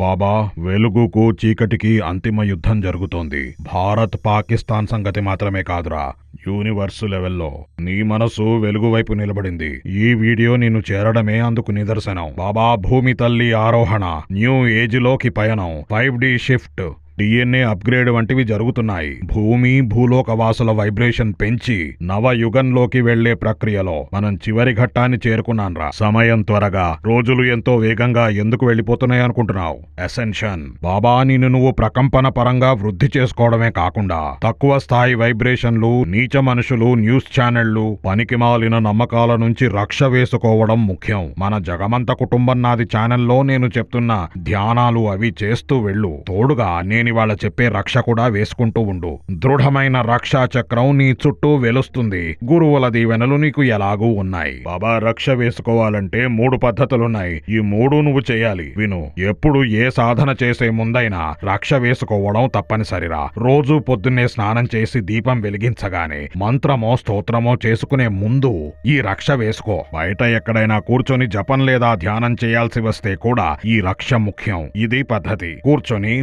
బాబా వెలుగుకు చీకటికి అంతిమ యుద్ధం జరుగుతోంది. భారత్ పాకిస్తాన్ సంగతి మాత్రమే కాదురా. యూనివర్స్ లెవెల్లో నీ మనసు వెలుగు వైపు నిలబడింది. ఈ వీడియో నిన్ను చేరడమే అందుకు నిదర్శనం. బాబా భూమి తల్లి ఆరోహణ న్యూ ఏజ్లోకి పయనం. Five D shift. DNA upgrade వంటివి జరుగుతున్నాయి. భూమి భూలోక వాసుల వైబ్రేషన్ పెంచి నవయుగంలోకి వెళ్ళే ప్రక్రియలో మనం చివరి ఘట్టాన్ని చేరుకున్నాన్రా సమయం త్వరగా రోజులు ఎంతో వేగంగా ఎందుకు వెళ్ళిపోతున్నాయి అనుకుంటున్నావు? అసెన్షన్ బాబా నిన్ను నువ్వు ప్రకంపన పరంగా వృద్ధి చేసుకోవడమే కాకుండా తక్కువ స్థాయి వైబ్రేషన్లు నీచ మనుషులు న్యూస్ ఛానళ్ళు పనికిమాలిన నమ్మకాల నుంచి రక్ష వేసుకోవడం ముఖ్యం. మన జగమంత కుటుంబం నాది ఛానల్లో నేను చెప్తున్న ధ్యానాలు అవి చేస్తూ వెళ్ళు. తోడుగా నేను వాళ్ళ చెప్పే రక్ష కూడా వేసుకుంటూ ఉండు. దృఢమైన రక్షా చక్రం నీ చుట్టూ వెలుస్తుంది. గురువుల దీవెనలు నీకు ఎలాగూ ఉన్నాయి. బాబా రక్ష వేసుకోవాలంటే మూడు పద్ధతులున్నాయి. ఈ మూడు నువ్వు చేయాలి. విను ఎప్పుడు ఏ సాధన చేసే ముందైనా రక్ష వేసుకోవడం తప్పనిసరిరా. రోజు పొద్దున్నే స్నానం చేసి దీపం వెలిగించగానే మంత్రమో స్తోత్రమో చేసుకునే ముందు ఈ రక్ష వేసుకో. బయట ఎక్కడైనా కూర్చొని జపం లేదా ధ్యానం చేయాల్సి వస్తే కూడా ఈ రక్ష ముఖ్యం. ఇది పద్ధతి. కూర్చొని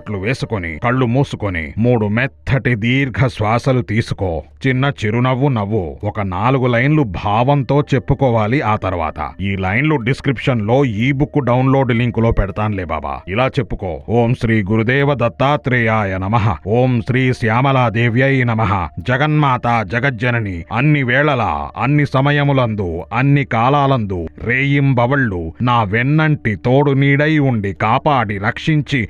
బాసింపట్లు వేసుకొని కళ్ళు మూసుకొని మూడు మెత్తటి దీర్ఘ శ్వాసలు తీసుకో. చిన్న చిరునవ్వు నవ్వు. ఒక నాలుగు లైన్లు భావంతో చెప్పుకోవాలి ఆ తర్వాత. ఈ లైన్లు డిస్క్రిప్షన్లో ఈ బుక్ డౌన్లోడ్ లింక్లో పెడతానులే బాబా. ఇలా చెప్పుకో. ఓం శ్రీ గురుదేవ దత్తాత్రేయాయ నమః. ఓం శ్రీ శ్యామలాదేవ్యై నమః. జగన్మాత జగజ్జనని అన్ని వేళలా అన్ని సమయములందు అన్ని కాలాలందు రేయింబవళ్ళు నా వెన్నంటి తోడు నీడై ఉండి కాపాడి రక్షించి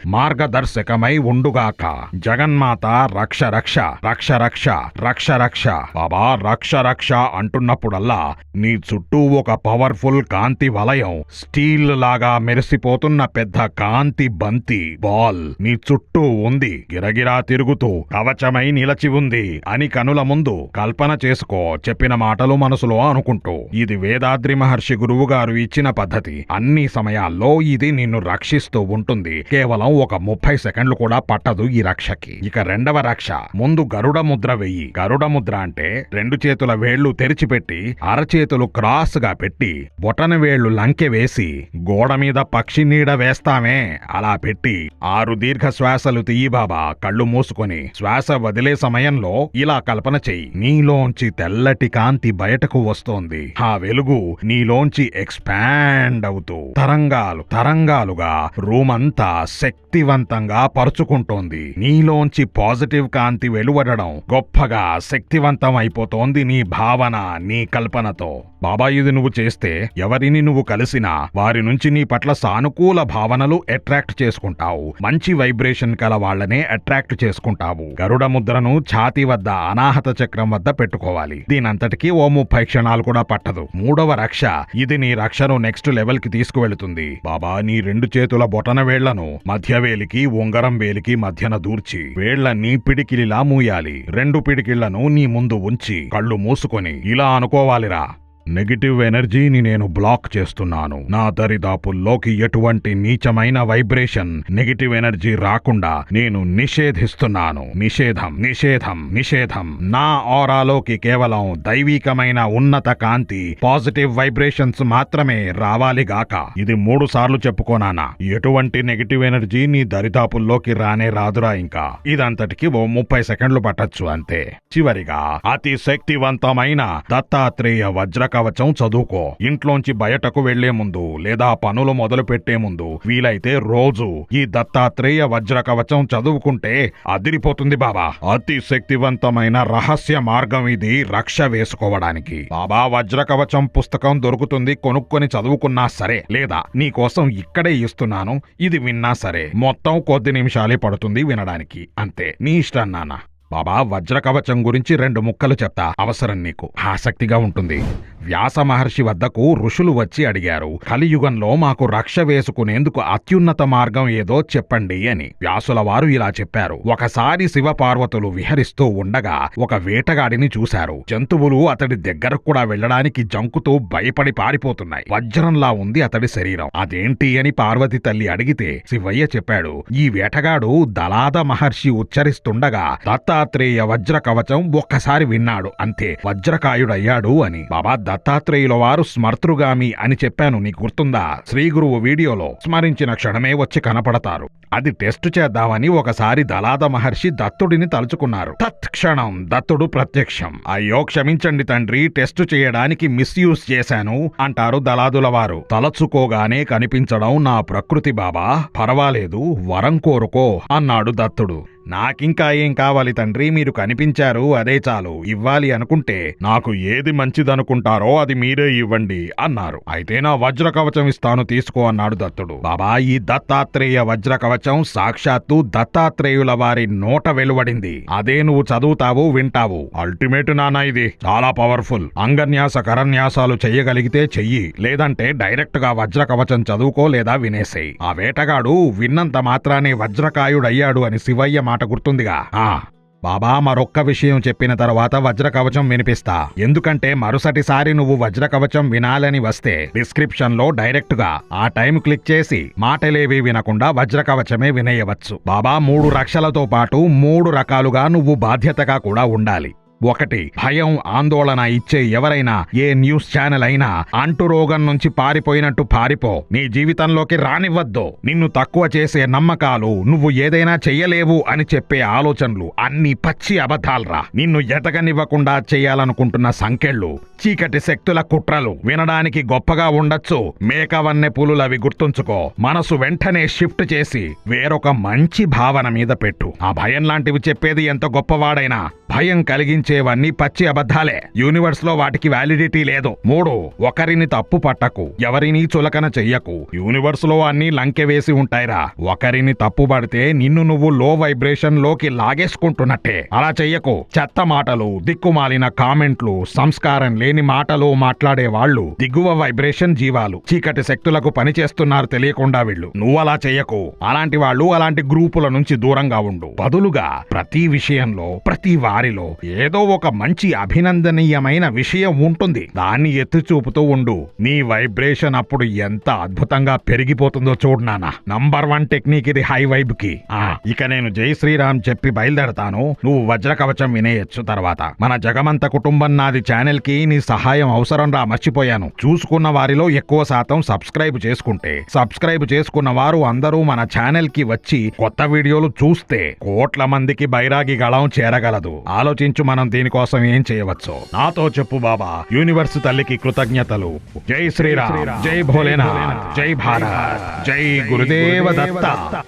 మార్గదర్శకమై ఉండుగాక. జగన్మాత రక్ష రక్ష రక్ష రక్ష రక్ష రక్ష. బాబా రక్ష రక్ష అంటున్నప్పుడల్లా నీ చుట్టూ ఒక పవర్ఫుల్ కాంతి వలయం స్టీల్ లాగా మెరిసిపోతున్న పెద్ద కాంతి బంతి బాల్ నీ చుట్టూ ఉంది. గిరగిరా తిరుగుతూ కవచమై నిలచి ఉంది. అని కనుల ముందు కల్పన చేసుకో చెప్పిన మాటలు మనసులో అనుకుంటూ. ఇది వేదాద్రి మహర్షి గురువు గారు ఇచ్చిన పద్ధతి. అన్ని సమయాల్లో ఇది నిన్ను రక్షిస్తూ ఉంటుంది. కేవలం ఒక ముప్పై సెకండ్లు కూడా పట్టదు ఈ రక్షకి. ఇక రెండవ రక్ష. ముందు గరుడ ముద్ర వెయ్యి గరుడ ముద్ర అంటే రెండు చేతుల వేళ్ళు తెరిచిపెట్టి అరచేతులు క్రాస్గా పెట్టి బొటన వేళ్ళు లంకె వేసి గోడ మీద పక్షి నీడ వేస్తామే. అలా పెట్టి ఆరు దీర్ఘ శ్వాసలు తీయి బాబా కళ్ళు మూసుకొని శ్వాస వదిలే సమయంలో ఇలా కల్పన చెయ్యి. నీలోంచి తెల్లటి కాంతి బయటకు వస్తోంది. ఆ వెలుగు నీలోంచి ఎక్స్పాండ్ అవుతూ తరంగాలు తరంగాలుగా రూమంతా శక్తివంతంగా పరుచుకుంటోంది నీలోంచి పాజిటివ్ కాంతి వెలువడడం గొప్పగా శక్తివంతం అయిపోతోంది నీ భావన నీ కల్పనతో. బాబా ఇది నువ్వు చేస్తే ఎవరిని నువ్వు కలిసినా వారి నుంచి నీ పట్ల సానుకూల భావనలు అట్రాక్ట్ చేసుకుంటావు. మంచి వైబ్రేషన్ కల వాళ్ళనే అట్రాక్ట్ చేసుకుంటావు. గరుడ ముద్రను ఛాతీ వద్ద అనాహత చక్రం వద్ద పెట్టుకోవాలి. దీనంతటికీ ఓ ముప్పై క్షణాలు కూడా పట్టదు. మూడవ రక్ష ఇది నీ రక్షను నెక్స్ట్ లెవెల్కి తీసుకువెళుతుంది. బాబా నీ రెండు చేతుల బొటన వేళ్ళను మధ్య వేలికి ఉంగరం వేలికి మధ్యన దూర్చి వేళ్ళన్నీ పిడికిలిలా మూయాలి. రెండు పిడికిళ్ళను నీ ముందు ఉంచి కళ్ళు మూసుకొని ఇలా అనుకోవాలిరా. నెగిటివ్ ఎనర్జీని నేను బ్లాక్ చేస్తున్నాను. నా దరిదాపుల్లోకి ఎటువంటి నీచమైన వైబ్రేషన్ నెగిటివ్ ఎనర్జీ రాకుండా నేను నిషేధిస్తున్నాను. నిషేధం నిషేధం నిషేధం. నా ఆరాలోకి కేవలం దైవీకమైన ఉన్నత కాంతి పాజిటివ్ వైబ్రేషన్స్ మాత్రమే రావాలిగాక ఇది మూడు సార్లు చెప్పుకోనానా ఎటువంటి నెగిటివ్ ఎనర్జీ నీ దరిదాపుల్లోకి రానే రాదురా ఇంకా. ఇదంతటికి ఓ ముప్పై సెకండ్లు పట్టొచ్చు అంతే. చివరిగా అతి శక్తివంతమైన దత్తాత్రేయ వజ్ర కవచం చదువుకో. ఇంట్లోంచి బయటకు వెళ్ళే ముందు లేదా పనులు మొదలు పెట్టే ముందు వీలైతే రోజు ఈ దత్తాత్రేయ వజ్ర కవచం చదువుకుంటే అదిరిపోతుంది బాబా. అతి శక్తివంతమైన రహస్య మార్గం ఇది రక్ష వేసుకోవడానికి. బాబా వజ్ర కవచం పుస్తకం దొరుకుతుంది కొనుక్కొని చదువుకున్నా సరే లేదా నీకోసం ఇక్కడే ఇస్తున్నాను ఇది విన్నా సరే. మొత్తం కొద్ది నిమిషాలే పడుతుంది వినడానికి. అంతే. నీ ఇష్టం నాన్న. బాబా వజ్ర కవచం గురించి రెండు ముక్కలు చెప్తా. అవసరం నీకు. ఆసక్తిగా ఉంటుంది. వ్యాస మహర్షి వద్దకు ఋషులు వచ్చి అడిగారు. కలియుగంలో మాకు రక్ష వేసుకునేందుకు అత్యున్నత మార్గం ఏదో చెప్పండి అని. వ్యాసుల వారు ఇలా చెప్పారు. ఒకసారి శివపార్వతులు విహరిస్తూ ఉండగా ఒక వేటగాడిని చూశారు. జంతువులు అతడి దగ్గరకు కూడా వెళ్ళడానికి జంకుతూ భయపడి పారిపోతున్నాయి. వజ్రంలా ఉంది అతడి శరీరం. అదేంటి అని పార్వతి తల్లి అడిగితే శివయ్య చెప్పాడు ఈ వేటగాడు దలాద మహర్షి ఉచ్చరిస్తుండగా దత్తా దత్తాత్రేయ వజ్ర కవచం ఒక్కసారి విన్నాడు. అంతే వజ్రకాయుడయ్యాడు అని. బాబా దత్తాత్రేయుల వారు స్మర్తృగామి అని చెప్పాను నీ గుర్తుందా? శ్రీ గురువు వీడియోలో స్మరించిన క్షణమే వచ్చి కనపడతారు. అది టెస్ట్ చేద్దామని ఒకసారి దలాద మహర్షి దత్తుడిని తలుచుకున్నారు. తత్క్షణం దత్తుడు ప్రత్యక్షం. అయ్యో క్షమించండి తండ్రి టెస్ట్ చేయడానికి మిస్యూజ్ చేశాను అంటారు దళాదుల వారు. తలచుకోగానే కనిపించడం నా ప్రకృతి బాబా. పర్వాలేదు వరం కోరుకో అన్నాడు దత్తుడు. నాకింకా ఏం కావాలి తండ్రి మీరు కనిపించారు అదే చాలు. ఇవ్వాలి అనుకుంటే నాకు ఏది మంచిదనుకుంటారో అది మీరే ఇవ్వండి అన్నారు. అయితే నా వజ్ర కవచం ఇస్తాను తీసుకో అన్నాడు దత్తుడు. బాబా ఈ దత్తాత్రేయ వజ్ర కవచం సాక్షాత్తు దత్తాత్రేయుల వారి నోట వెలువడింది. అదే నువ్వు చదువుతావు వింటావు. అల్టిమేట్ నానా ఇది. చాలా పవర్ఫుల్. అంగన్యాస కరన్యాసాలు చెయ్యగలిగితే చెయ్యి. లేదంటే డైరెక్ట్గా వజ్ర కవచం చదువుకో లేదా వినేసేయ్ ఆ వేటగాడు విన్నంత మాత్రానే వజ్రకాయుడయ్యాడు అని శివయ్య మాట గుర్తుందిగా. ఆ. బాబా మరొక్క విషయం చెప్పిన తర్వాత వజ్ర కవచం వినిపిస్తా. ఎందుకంటే మరుసటిసారి నువ్వు వజ్ర కవచం వినాలని వస్తే డిస్క్రిప్షన్లో డైరెక్ట్గా ఆ టైం క్లిక్ చేసి మాటలేవి వినకుండా వజ్ర కవచమే వినేయవచ్చు. బాబా మూడు రక్షలతో పాటు మూడు రకాలుగా నువ్వు బాధ్యతగా కూడా ఉండాలి. ఒకటి భయం ఆందోళన ఇచ్చే ఎవరైనా ఏ న్యూస్ ఛానల్ అయినా అంటు రోగం నుంచి పారిపోయినట్టు పారిపో. నీ జీవితంలోకి రానివ్వద్దు. నిన్ను తక్కువ చేసే నమ్మకాలు నువ్వు ఏదైనా చెయ్యలేవు అని చెప్పే ఆలోచనలు అన్ని పచ్చి అబద్ధాలరా. నిన్ను ఎదగనివ్వకుండా చేయాలనుకుంటున్న సంకెళ్ళు చీకటి శక్తుల కుట్రలు వినడానికి గొప్పగా ఉండొచ్చు. మేకవన్నె పులులవి గుర్తుంచుకో. మనసు వెంటనే షిఫ్ట్ చేసి వేరొక మంచి భావన మీద పెట్టు. ఆ భయం లాంటివి చెప్పేది ఎంత గొప్పవాడైనా భయం కలిగించేవన్నీ పచ్చి అబద్ధాలే. యూనివర్స్లో వాటికి వ్యాలిడిటీ లేదు. మూడు ఒకరిని తప్పు పట్టకు. ఎవరిని చులకన చెయ్యకు. యూనివర్స్లో అన్ని లంకె వేసి ఉంటాయిరా. ఒకరిని తప్పు పడితే నిన్ను నువ్వు లో వైబ్రేషన్లోకి లాగేసుకుంటున్నట్టే. అలా చెయ్యకు. చెత్త మాటలు దిక్కుమాలిన కామెంట్లు సంస్కారం లేని మాటలు మాట్లాడే వాళ్ళు దిగువ వైబ్రేషన్ జీవాలు. చీకటి శక్తులకు పనిచేస్తున్నారు తెలియకుండా వీళ్ళు. నువ్వు అలా చెయ్యకు. అలాంటి వాళ్ళు అలాంటి గ్రూపుల నుంచి దూరంగా ఉండు. బదులుగా ప్రతి విషయంలో ప్రతి వారిలో ఏదో ఒక మంచి అభినందనీయమైన విషయం ఉంటుంది. దాన్ని ఎత్తి చూపుతూ ఉండు. నీ వైబ్రేషన్ అప్పుడు ఎంత అద్భుతంగా పెరిగిపోతుందో చూడు నాన్న. నంబర్ వన్ టెక్నిక్ ఇది హై వైబ్కి ఆ ఇక నేను జై శ్రీరామ్ చెప్పి బయలుదేరతాను. నువ్వు వజ్ర కవచం వినేయచ్చు తర్వాత. మన జగమంత కుటుంబం నాది ఛానల్కి నీ సహాయం అవసరం రా మర్చిపోయాను. చూసుకున్న వారిలో ఎక్కువ శాతం సబ్స్క్రైబ్ చేసుకుంటే. సబ్స్క్రైబ్ చేసుకున్న వారు అందరూ మన ఛానల్కి వచ్చి కొత్త వీడియోలు చూస్తే కోట్ల మందికి బైరాగి గళం చేరగలదు. ఆలోచించు మనం దీనికోసం ఏం చేయవచ్చు? నాతో చెప్పు బాబా. యూనివర్స్ తల్లికి కృతజ్ఞతలు. జై శ్రీరామ్. జై భోలేనాథ్. జై భారత్. జై గురుదేవ దత్త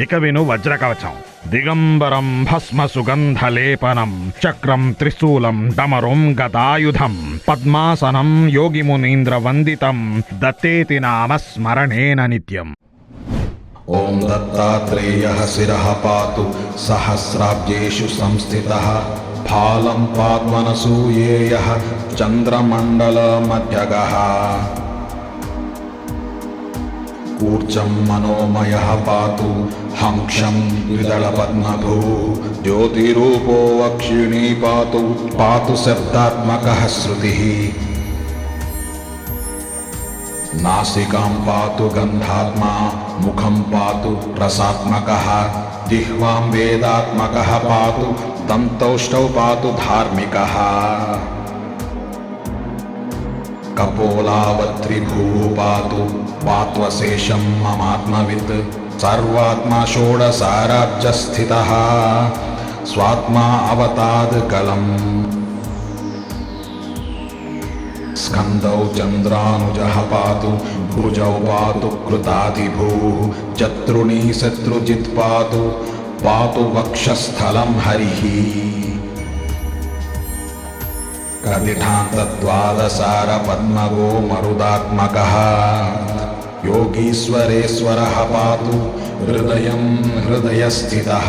ఇక విను వజ్రకవచం. దిగంబరం భస్మ సుగంధ లేపనం చక్రం త్రిశూలం డమరుం గదాయుధం పద్మాసనం యోగి మునీంద్ర వందితం దత్తేతి నామ స్మరణేన నిత్యం. ఓం దత్తాత్రేయ శిర పాతు సహస్రాబ్జేషు సంస్థిత. फालं पाद्मनसूयेयः चन्द्रमण्डलमध्यगः कूर्चं मनोमयः पातु हंक्षं द्विदलपद्मभूः ज्योतिरूपो वक्षिणी पातु पातु शब्दात्मकः श्रुतिः नासिकां पातु गन्धात्मा मुखं पातु रसात्मकः जिह्वां वेदात्मकः पातु दन्तौष्टौ पातु धार्मिकः। कपोलावत्रिभूः पातु पात्वशेषं ममात्मवित् सर्वात्मा षोडशाराब्जस्थितः स्वात्मा अवताद्कलम् स्कन्दौ चन्द्रानुजः पातु भुजौ पातु कृतादिभूः चत्रुणी शत्रुजित् पातु पातु वक्षस्थलं हरिः कदिठान्तद्वादसारपद्मगो मरुदात्मकः योगीश्वरेश्वरः पातु हृदयं हृदयस्थितः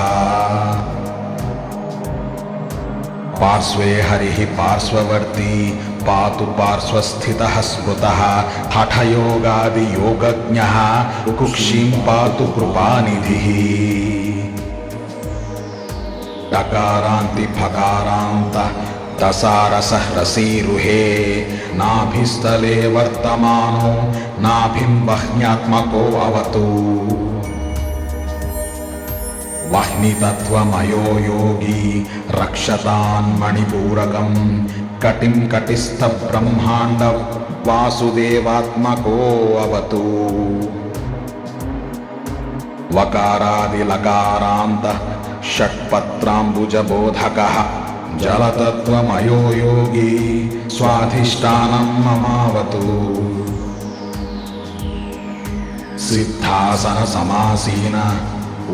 पार्श्वे हरिः पार्श्ववर्ती పాతు పార్శ్వస్థిత స్మృత హఠయోగాదియోగజ్ఞ కుక్షీం పాతు కృపానిధి డకారాంతి ఫకారాంత దసారసహ్రసీరుహే నాభిస్థలే వర్తమానో నాభిం వహ్న్యాత్మకో అవతు వహ్నితత్వమయో యోగి రక్షతాన్మణిపూరకం కటిం కటిస్థ బ్రహ్మాండ వాసుదేవాత్మకో అవతు. వకారాదిలకారాంత షట్పత్రాంబుజబోధక. జలతత్వమయో యోగి స్వాధిష్టానం మమావతు. సిద్ధాసన సమాసీన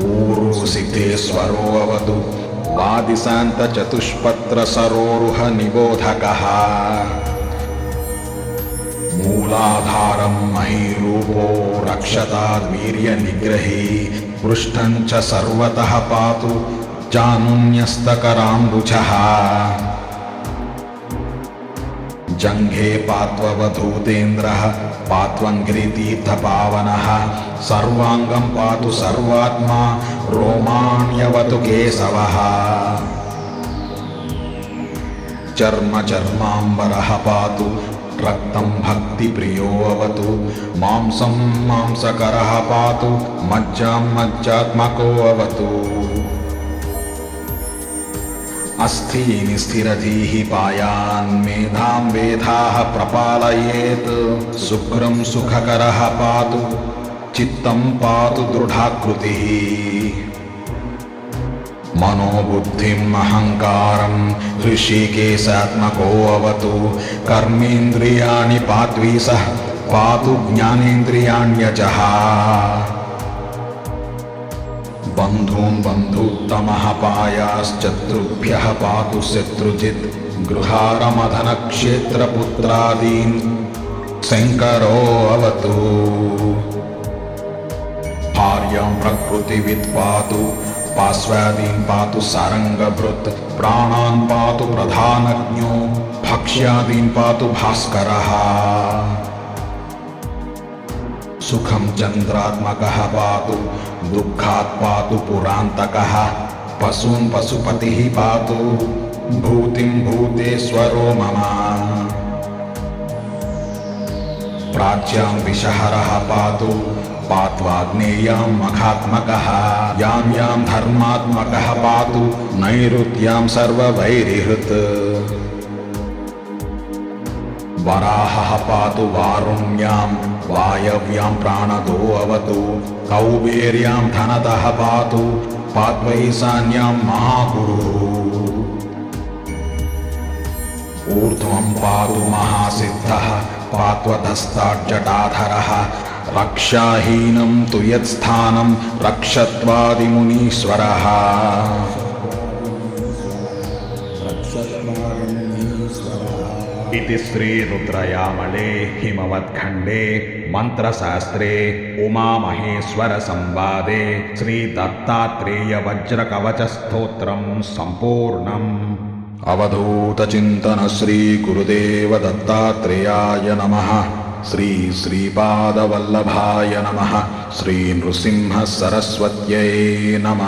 ఊరు సిద్ధేశ్వరో అవతు వాదిశాంత చతుష్పత్ర సరోరుహ నిబోధక మూలాధారం మహీరూపో రక్షతాద్వీర్య నిగ్రహీ పృష్టం చ సర్వతః పాతు జానున్యస్తకరాంబుజः జంఘే పాత్వవధూతేంద్రः పాత్వంఘ్రితీర్థపావనः సర్వాంగం పాతు సర్వాత్మా రోమాణ్యవతు కేశవः చర్మ చర్మాంబరः పాతు రక్తం భక్తి ప్రియోవతు మాంసం మాంసకర పాతు మజ్జాం మజ్జాత్మకో అవతు అస్థీని స్థిరధీః పాయాన్ మేధాం వేధాः ప్రపాలయేత్ శుక్రం సుఖకర పాతు चित्तम पातु दृढ़ाकृति। मनोबुद्धिम् अहङ्कारम् ऋषिकेशात्मकोऽवतु कर्मेन्द्रियाणि पाद्वीसः पातु बंधुत्तम बन्धून् पा पायाश्चतुर्भ्यः गृहारमधन शत्रुजित्। गृहारमधनक्षेत्रपुत्रादीन् शङ्करोऽवतु ఆర్యం ప్రకృతి భార్యాం పాశ్వాదీన్ పాతు సారంగభృత్ ప్రాణాన్ పాతు ప్రధానజ్ఞో భక్ష్యాదీన్ పాతు భాస్కర సుఖం చంద్రాత్మక పాతు దుఃఖాత్ పాతు పురాంతక పశూన్ పశుపతి పాతు భూతిం భూతేశ్వరో మమ ప్రాచ్యాం విషహర పాతు పాత్వాగ్నేయాం మఖాత్మక యాం యాం ధర్మాత్మక పాతు నైరుత్యాం సర్వైరిహృత్ వరాహ పాతు వారుణ్యాం వాయవ్యాం ప్రాణదో అవతు కౌబేర్యాం ధనత పాతు పాత్వైశాన్యాం మహాగురు ఊర్ధ్వం పాతు మహాసిద్ధ పాత్వధస్తాడ్జటాధరः రక్షాహీనం తు యత్స్థానం రక్షత్వాదిమునీశ్వర. ఇది శ్రీరుద్రయామళే హిమవత్ఖండే మంత్రశాస్త్రే ఉమామహేశ్వర సంవాదే శ్రీ దత్తాత్రేయ వజ్రకవచ స్తోత్రం సంపూర్ణం. అవధూత చింతన శ్రీ శ్రీ శ్రీపాదవల్లభాయ నమ. శ్రీ నృసింహ సరస్వత్యై నమ.